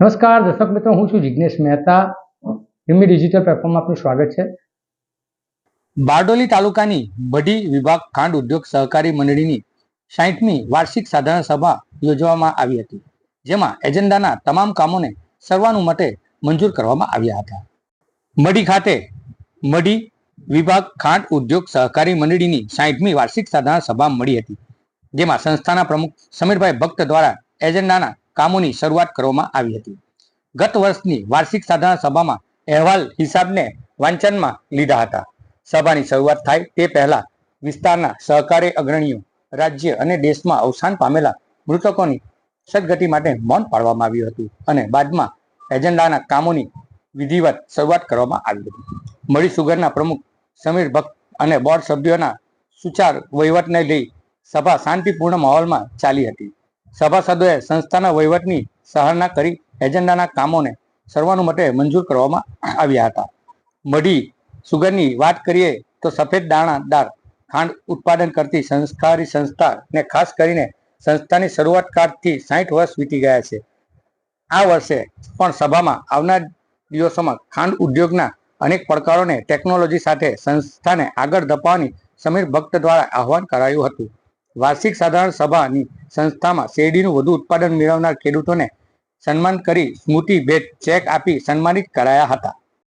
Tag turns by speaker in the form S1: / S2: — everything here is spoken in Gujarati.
S1: નમસ્કાર, દર્શક મિત્રો, હું છું જિજ્ઞેશ મહેતા. હિમી ડિજિટલ પ્લેટફોર્મમાં આપનું સ્વાગત છે.
S2: બારડોલી તાલુકાની બઢી વિભાગ ખાંડ ઉદ્યોગ સહકારી મંડળીની સાહીઠમી વાર્ષિક સાધારણ સભા યોજવામાં આવી હતી, જેમાં એજન્ડાના તમામ કામોને સર્વાનુમતે મંજૂર કરવામાં આવ્યા હતા. મઢી ખાતે મઢી વિભાગ ખાંડ ઉદ્યોગ સહકારી મંડળીની સાહીઠમી વાર્ષિક સાધારણ સભા મળી હતી, જેમાં સંસ્થાના પ્રમુખ સમીરભાઈ ભક્ત દ્વારા એજન્ડાના કામોની શરૂઆત કરવામાં આવી હતી. ગત વર્ષની વાર્ષિક સાધારણ સભામાં અહેવાલ હિસાબને વાંચનમાં લીધા હતા. સભાની શરૂઆત થાય તે પહેલા વિસ્તારના સહકારી અગ્રણીઓ, રાજ્ય અને દેશમાં અવસાન પામેલા મૃતકોની સદગતિ માટે મૌન પાડવામાં આવ્યું હતું અને બાદમાં એજન્ડાના કામોની વિધિવત શરૂઆત કરવામાં આવી હતી. મળી સુગરના પ્રમુખ સમીર ભક્ત અને બોર્ડ સભ્યોના સુચાર વહીવટને લઈ સભા શાંતિપૂર્ણ માહોલમાં ચાલી હતી. સભાસદોએ સંસ્થાના વહીવટની સરાહના કરી એજન્ડાના કામોને સર્વાનુમતે મંજૂર કરવામાં આવ્યા હતા. મઢી સુગરની વાત કરીએ તો સફેદ દાણાદાર ખાંડ ઉત્પાદન કરતી સંસ્કારી સંસ્થાને ખાસ કરીને સંસ્થાની શરૂઆત કાળથી સાઠ વર્ષ વીતી ગયા છે. આ વર્ષે પણ સભામાં આવનાર દિવસોમાં ખાંડ ઉદ્યોગના અનેક પડકારોને ટેકનોલોજી સાથે સંસ્થાને આગળ ધપાવવાની સમીર ભક્ત દ્વારા આહવાન કરાયું હતું. વાર્ષિક સાધારણ સભાની સંસ્થામાં શેરડીનું વધુ ઉત્પાદન મેળવનાર ખેડૂતોને સન્માન કરી સ્મૃતિ ભેટ ચેક આપી સન્માનિત કરાયા હતા.